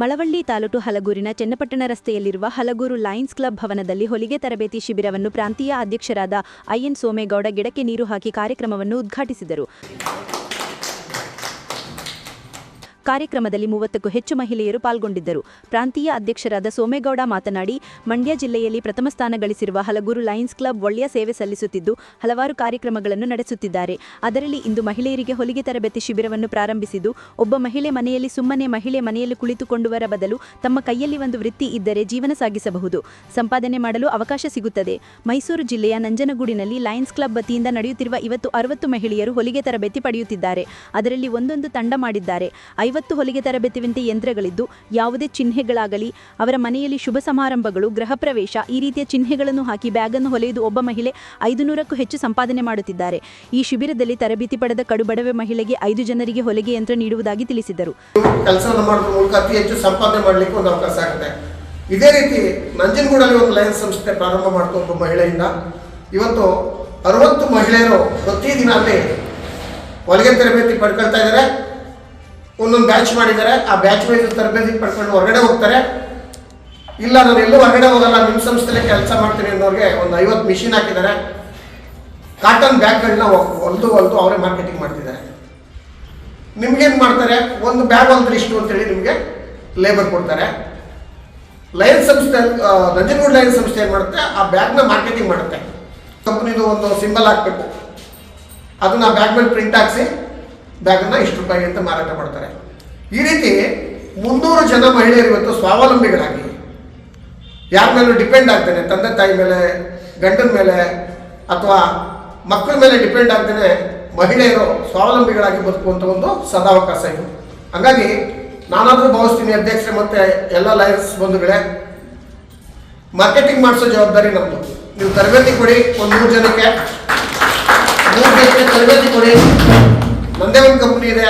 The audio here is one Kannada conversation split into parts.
ಮಳವಳ್ಳಿ ತಾಲೂಕು ಹಲಗೂರಿನ ಚನ್ನಪಟ್ಟಣ ರಸ್ತೆಯಲ್ಲಿರುವ ಹಲಗೂರು ಲಯನ್ಸ್ ಕ್ಲಬ್ ಭವನದಲ್ಲಿ ಹೊಲಿಗೆ ತರಬೇತಿ ಶಿಬಿರವನ್ನು ಪ್ರಾಂತೀಯ ಅಧ್ಯಕ್ಷರಾದ ಐಎನ್ ಸೋಮೇಗೌಡ ಗಿಡಕ್ಕೆ ನೀರು ಹಾಕಿ ಕಾರ್ಯಕ್ರಮವನ್ನು ಉದ್ಘಾಟಿಸಿದರು. ಕಾರ್ಯಕ್ರಮದಲ್ಲಿ ಮೂವತ್ತಕ್ಕೂ ಹೆಚ್ಚು ಮಹಿಳೆಯರು ಪಾಲ್ಗೊಂಡಿದ್ದರು. ಪ್ರಾಂತೀಯ ಅಧ್ಯಕ್ಷರಾದ ಸೋಮೇಗೌಡ ಮಾತನಾಡಿ, ಮಂಡ್ಯ ಜಿಲ್ಲೆಯಲ್ಲಿ ಪ್ರಥಮ ಸ್ಥಾನ ಗಳಿಸಿರುವ ಹಲಗೂರು ಲಯನ್ಸ್ ಕ್ಲಬ್ ಒಳ್ಳೆಯ ಸೇವೆ ಸಲ್ಲಿಸುತ್ತಿದ್ದು, ಹಲವಾರು ಕಾರ್ಯಕ್ರಮಗಳನ್ನು ನಡೆಸುತ್ತಿದ್ದಾರೆ. ಅದರಲ್ಲಿ ಇಂದು ಮಹಿಳೆಯರಿಗೆ ಹೊಲಿಗೆ ತರಬೇತಿ ಶಿಬಿರವನ್ನು ಪ್ರಾರಂಭಿಸಿದ್ದು, ಒಬ್ಬ ಮಹಿಳೆ ಮನೆಯಲ್ಲಿ ಸುಮ್ಮನೆ ಮಹಿಳೆ ಮನೆಯಲ್ಲಿ ಕುಳಿತುಕೊಂಡುವರ ಬದಲು ತಮ್ಮ ಕೈಯಲ್ಲಿ ಒಂದು ವೃತ್ತಿ ಇದ್ದರೆ ಜೀವನ ಸಾಗಿಸಬಹುದು. ಸಂಪಾದನೆ ಮಾಡಲು ಅವಕಾಶ ಸಿಗುತ್ತದೆ. ಮೈಸೂರು ಜಿಲ್ಲೆಯ ನಂಜನಗೂಡಿನಲ್ಲಿ ಲಯನ್ಸ್ ಕ್ಲಬ್ ವತಿಯಿಂದ ನಡೆಯುತ್ತಿರುವ ಇವತ್ತು ಅರವತ್ತು ಮಹಿಳೆಯರು ಹೊಲಿಗೆ ತರಬೇತಿ ಪಡೆಯುತ್ತಿದ್ದಾರೆ. ಅದರಲ್ಲಿ ಒಂದೊಂದು ತಂಡ ಮಾಡಿದ್ದಾರೆ. ಐವತ್ತು ಹೊಲಿಗೆ ತರಬೇತಿವಂತೆ ಯಂತ್ರಗಳಿದ್ದು, ಯಾವುದೇ ಚಿಹ್ನೆಗಳಾಗಲಿ, ಅವರ ಮನೆಯಲ್ಲಿ ಶುಭ ಸಮಾರಂಭಗಳು, ಗೃಹ ಪ್ರವೇಶ, ಈ ರೀತಿಯ ಚಿಹ್ನೆಗಳನ್ನು ಹಾಕಿ ಬ್ಯಾಗನ್ನು ಹೊಲೆಯುವುದು ಒಬ್ಬ ಮಹಿಳೆ ಐದು ನೂರಕ್ಕೂ ಹೆಚ್ಚು ಸಂಪಾದನೆ ಮಾಡುತ್ತಿದ್ದಾರೆ. ಈ ಶಿಬಿರದಲ್ಲಿ ತರಬೇತಿ ಪಡೆದ ಕಡುಬಡವೆ ಮಹಿಳೆಗೆ ಐದು ಜನರಿಗೆ ಹೊಲಿಗೆ ಯಂತ್ರ ನೀಡುವುದಾಗಿ ತಿಳಿಸಿದರು. ಕೆಲಸವನ್ನು ಮೂಲಕ ಅತಿ ಹೆಚ್ಚು ಸಂಪಾದನೆ ಮಾಡಲಿಕ್ಕೆ ಒಂದು ಅವಕಾಶ ಆಗುತ್ತೆ. ಇದೇ ರೀತಿ ನಂಜನಗೂಡಲ್ಲಿ ಒಂದು ಲಯನ್ಸ್ ಸಂಸ್ಥೆ ಪ್ರಾರಂಭ ಮಾಡ್ತು ಒಬ್ಬ ಮಹಿಳೆಯಿಂದ. ಇವತ್ತು ಅರವತ್ತು ಮಹಿಳೆಯರು ಪ್ರತಿದಿನ ಅಲ್ಲಿ ಹೊಲಿಗೆ ತರಬೇತಿ ಪಡ್ಕೊಳ್ತಾ ಇದ್ದಾರೆ. ಒಂದೊಂದು ಬ್ಯಾಚ್ ಮಾಡಿದ್ದಾರೆ. ಆ ಬ್ಯಾಚ್ ವೈಸ್ ತರಬೇತಿ ಪಡ್ಕೊಂಡು ಹೊರಗಡೆ ಹೋಗ್ತಾರೆ. ಇಲ್ಲ ನಾನು ಎಲ್ಲೂ ಹೊರಗಡೆ ಹೋಗಲ್ಲ. ನಿಮ್ಮ ಸಂಸ್ಥೆಲೇ ಕೆಲಸ ಮಾಡ್ತೀನಿ ಅನ್ನೋರಿಗೆ ಒಂದು ಐವತ್ತು ಮಿಷಿನ್ ಹಾಕಿದ್ದಾರೆ. ಕಾಟನ್ ಬ್ಯಾಗ್ಗಳನ್ನ ಹೊಲ್ದು ಹೊಲ್ದು ಅವರೇ ಮಾರ್ಕೆಟಿಂಗ್ ಮಾಡ್ತಿದ್ದಾರೆ. ನಿಮ್ಗೇನು ಮಾಡ್ತಾರೆ? ಒಂದು ಬ್ಯಾಗ್ ಒಂದು ಇಷ್ಟು ಅಂತೇಳಿ ನಿಮಗೆ ಲೇಬರ್ ಕೊಡ್ತಾರೆ. ಲಯನ್ಸ್ ಸಂಸ್ಥೆ ನಂಜನಗೂಡು ಲಯನ್ಸ್ ಸಂಸ್ಥೆ ಏನು ಮಾಡುತ್ತೆ? ಆ ಬ್ಯಾಗ್ನ ಮಾರ್ಕೆಟಿಂಗ್ ಮಾಡುತ್ತೆ. ಕಂಪ್ನಿದು ಒಂದು ಸಿಂಬಲ್ ಹಾಕಬೇಕು. ಅದನ್ನ ಆ ಬ್ಯಾಗ್ ಮೇಲೆ ಪ್ರಿಂಟ್ ಹಾಕ್ಸಿ ಬ್ಯಾಗನ್ನ ಇಷ್ಟು ರೂಪಾಯಿ ಅಂತ ಮಾರಾಟ ಮಾಡ್ತಾರೆ. ಈ ರೀತಿ ಮುನ್ನೂರು ಜನ ಮಹಿಳೆಯರು ಇವತ್ತು ಸ್ವಾವಲಂಬಿಗಳಾಗಿ ಯಾರ ಮೇಲೂ ಡಿಪೆಂಡ್ ಆಗ್ತೇನೆ, ತಂದೆ ತಾಯಿ ಮೇಲೆ, ಗಂಡನ ಮೇಲೆ ಅಥವಾ ಮಕ್ಕಳ ಮೇಲೆ ಡಿಪೆಂಡ್ ಆಗ್ತೇನೆ, ಮಹಿಳೆಯರು ಸ್ವಾವಲಂಬಿಗಳಾಗಿ ಬದುಕುವಂಥ ಒಂದು ಸದಾವಕಾಶ ಇದು. ಹಾಗಾಗಿ ನಾನಾದರೂ ಭಾವಿಸ್ತೀನಿ, ಅಧ್ಯಕ್ಷರೇ ಮತ್ತೆ ಎಲ್ಲ ಲಯನ್ಸ್ ಬಂಧುಗಳೇ. ಮಾರ್ಕೆಟಿಂಗ್ ಮಾಡಿಸೋ ಜವಾಬ್ದಾರಿ ನಮ್ಮದು ನೀವು ತರಬೇತಿ ಕೊಡಿ, ಒಂದು ಮೂರು ಜನಕ್ಕೆ. ಮೂರು ಜನಕ್ಕೆ ತರಬೇತಿ ಕೊಡಿ. ನಂದೇ ಒಂದು ಕಂಪ್ನಿ ಇದೆ.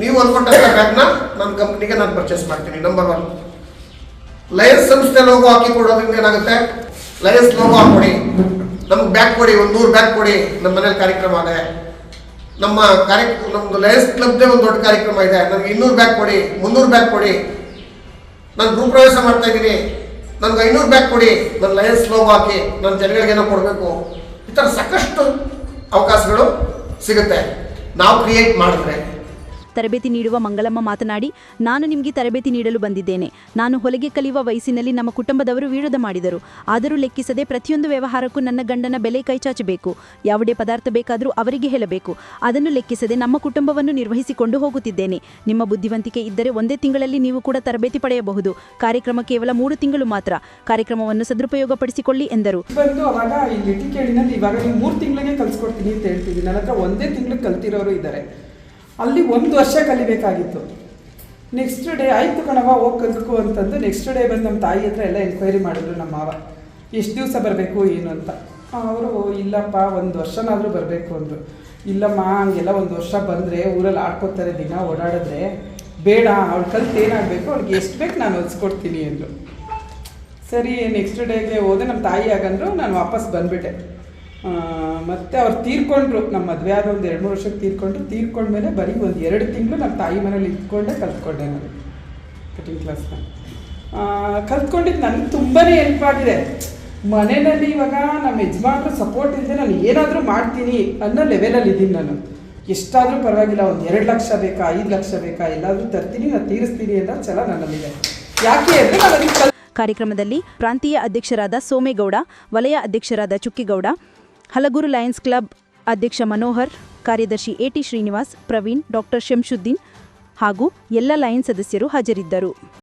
ನೀವು ಅನ್ಕೊಂಡಂಥ ಬ್ಯಾಗ್ನ ನನ್ನ ಕಂಪ್ನಿಗೆ ನಾನು ಪರ್ಚೇಸ್ ಮಾಡ್ತೀನಿ. ನಂಬರ್ ಒನ್ ಲಯನ್ಸ್ ಸಂಸ್ಥೆ ಲೋಗೋ ಹಾಕಿ ಕೊಡೋದ್ರಿಂದ ಏನಾಗುತ್ತೆ? ಲಯನ್ಸ್ ಲೋಗೋ ಹಾಕೊಡಿ. ನಮ್ಗೆ ಬ್ಯಾಗ್ ಕೊಡಿ, ಒಂದು ನೂರು ಬ್ಯಾಗ್ ಕೊಡಿ. ನಮ್ಮ ಮನೇಲಿ ಕಾರ್ಯಕ್ರಮ ಇದೆ. ನಮ್ಮ ಕಾರ್ಯ ನಮ್ದು ಲಯನ್ಸ್ ಕ್ಲಬ್ದೇ ಒಂದು ದೊಡ್ಡ ಕಾರ್ಯಕ್ರಮ ಇದೆ. ನನಗೆ ಇನ್ನೂರು ಬ್ಯಾಗ್ ಕೊಡಿ, ಮುನ್ನೂರು ಬ್ಯಾಗ್ ಕೊಡಿ. ನಾನು ಗೃಹಪ್ರವೇಶ ಮಾಡ್ತಾ ಇದ್ದೀನಿ. ನನಗೆ ಐನೂರು ಬ್ಯಾಗ್ ಕೊಡಿ. ನನ್ನ ಲಯನ್ಸ್ ಲೋಗೋ ಹಾಕಿ ನನ್ನ ಜನಗಳಿಗೇನೋ ಕೊಡಬೇಕು. ಈ ಥರ ಸಾಕಷ್ಟು ಅವಕಾಶಗಳು ಸಿಗುತ್ತೆ. ನಾವು ಕ್ರಿಯೇಟ್ ಮಾಡಿದ್ರೆ ತರಬೇತಿ ನೀಡುವ ಮಂಗಳಮ್ಮ ಮಾತನಾಡಿ, ನಾನು ನಿಮಗೆ ತರಬೇತಿ ನೀಡಲು ಬಂದಿದ್ದೇನೆ. ನಾನು ಹೊಲಿಗೆ ಕಲಿಯುವ ವಯಸ್ಸಿನಲ್ಲಿ ನಮ್ಮ ಕುಟುಂಬದವರು ವಿರೋಧ ಮಾಡಿದರು. ಆದರೂ ಲೆಕ್ಕಿಸದೆ ಪ್ರತಿಯೊಂದು ವ್ಯವಹಾರಕ್ಕೂ ನನ್ನ ಗಂಡನ ಬೆಲೆ ಕೈಚಾಚಬೇಕು. ಯಾವುದೇ ಪದಾರ್ಥ ಬೇಕಾದರೂ ಅವರಿಗೆ ಹೇಳಬೇಕು. ಅದನ್ನು ಲೆಕ್ಕಿಸದೆ ನಮ್ಮ ಕುಟುಂಬವನ್ನು ನಿರ್ವಹಿಸಿಕೊಂಡು ಹೋಗುತ್ತಿದ್ದೇನೆ. ನಿಮ್ಮ ಬುದ್ಧಿವಂತಿಕೆ ಇದ್ದರೆ ಒಂದೇ ತಿಂಗಳಲ್ಲಿ ನೀವು ಕೂಡ ತರಬೇತಿ ಪಡೆಯಬಹುದು. ಕಾರ್ಯಕ್ರಮ ಕೇವಲ ಮೂರು ತಿಂಗಳು ಮಾತ್ರ. ಕಾರ್ಯಕ್ರಮವನ್ನು ಸದುಪಯೋಗಪಡಿಸಿಕೊಳ್ಳಿ ಎಂದರು. ಇವಾಗ ಮೂರು ತಿಂಗಳಿಗೆ ಕಲ್ಸ್ಕೊಡ್ತೀನಿ ಅಂತ ನನ್ನ ಒಂದೇ ತಿಂಗಳು ಕಲ್ತಿರೋರು ಇದ್ದಾರೆ. ಅಲ್ಲಿ ಒಂದು ವರ್ಷ ಕಲಿಬೇಕಾಗಿತ್ತು. ನೆಕ್ಸ್ಟ್ ಡೇ ಆಯಿತು ಕಣವ ಹೋಗಿ ಕಲ್ತ್ಕೊ ಅಂತಂದು ನೆಕ್ಸ್ಟ್ ಡೇ ಬಂದು ನಮ್ಮ ತಾಯಿ ಹತ್ರ ಎಲ್ಲ ಎನ್ಕ್ವೈರಿ ಮಾಡಿದ್ರು ನಮ್ಮ ಮಾವ. ಎಷ್ಟು ದಿವಸ ಬರಬೇಕು, ಏನು ಅಂತ. ಅವರು ಇಲ್ಲಪ್ಪ, ಒಂದು ವರ್ಷನಾದರೂ ಬರಬೇಕು ಅಂದರು. ಇಲ್ಲಮ್ಮ, ಹಂಗೆಲ್ಲ ಒಂದು ವರ್ಷ ಬಂದರೆ ಊರಲ್ಲಿ ಆಡ್ಕೋತಾರೆ, ದಿನ ಓಡಾಡಿದ್ರೆ ಬೇಡ, ಅವಳು ಕಲ್ತು ಏನಾಗಬೇಕು, ಅವ್ಳಿಗೆ ಎಷ್ಟು ಬೇಕು ನಾನು ಹೊಲಿಸ್ಕೊಡ್ತೀನಿ ಅಂದರು. ಸರಿ ನೆಕ್ಸ್ಟ್ ಡೇಗೆ ಹೋದೆ ನಮ್ಮ ತಾಯಿ ಆಗಂದ್ರು ನಾನು ವಾಪಸ್ ಬಂದ್ಬಿಟ್ಟೆ. ಮತ್ತೆ ಅವ್ರು ತೀರ್ಕೊಂಡ್ರು ನಮ್ಮ ಮದುವೆ ಆದ ಒಂದು ಎರಡು ಮೂರು ವರ್ಷಕ್ಕೆ ತೀರ್ಕೊಂಡ್ರು, ತೀರ್ಕೊಂಡ್ಮೇಲೆ ಬರೀ ಒಂದು ಎರಡು ತಿಂಗಳು ನಮ್ಮ ತಾಯಿ ಮನೇಲಿ ಇದ್ಕೊಂಡೆ ಕಲ್ತ್ಕೊಂಡೆ ನಾನು ಕಟಿಂಗ್ ಕ್ಲಾಸ್ನ ಕಲ್ತ್ಕೊಂಡಿದ್ದು ನನಗೆ ತುಂಬಾ ಹೆಲ್ಪ್ ಆಗಿದೆ. ಮನೆಯಲ್ಲಿ ಇವಾಗ ನಮ್ಮ ಯಜಮಾನರು ಸಪೋರ್ಟ್ ಇಲ್ಲದೆ ನಾನು ಏನಾದರೂ ಮಾಡ್ತೀನಿ ಅನ್ನೋ ಲೆವೆಲಲ್ಲಿ ಇದ್ದೀನಿ ನಾನು. ಎಷ್ಟಾದರೂ ಪರವಾಗಿಲ್ಲ, ಒಂದು ಎರಡು ಲಕ್ಷ ಬೇಕಾ, ಐದು ಲಕ್ಷ ಬೇಕಾ, ಎಲ್ಲಾದರೂ ತರ್ತೀನಿ, ನಾನು ತೀರಿಸ್ತೀನಿ ಅಂತ ಛಲ ನನ್ನಲ್ಲಿದೆ. ಯಾಕೆ ಅಂದರೆ ನಾನು ಕಾರ್ಯಕ್ರಮದಲ್ಲಿ ಪ್ರಾಂತೀಯ ಅಧ್ಯಕ್ಷರಾದ ಸೋಮೇಗೌಡ, ವಲಯ ಅಧ್ಯಕ್ಷರಾದ ಚುಕ್ಕಿಗೌಡ ಹಲಗೂರು ಲಯನ್ಸ್ ಕ್ಲಬ್ ಅಧ್ಯಕ್ಷ ಮನೋಹರ್, ಕಾರ್ಯದರ್ಶಿ ಎಟಿ ಶ್ರೀನಿವಾಸ್, ಪ್ರವೀಣ್, ಡಾಕ್ಟರ್ ಶಂಶುದ್ದೀನ್ ಹಾಗೂ ಎಲ್ಲ ಲಯನ್ಸ್ ಸದಸ್ಯರು ಹಾಜರಿದ್ದರು.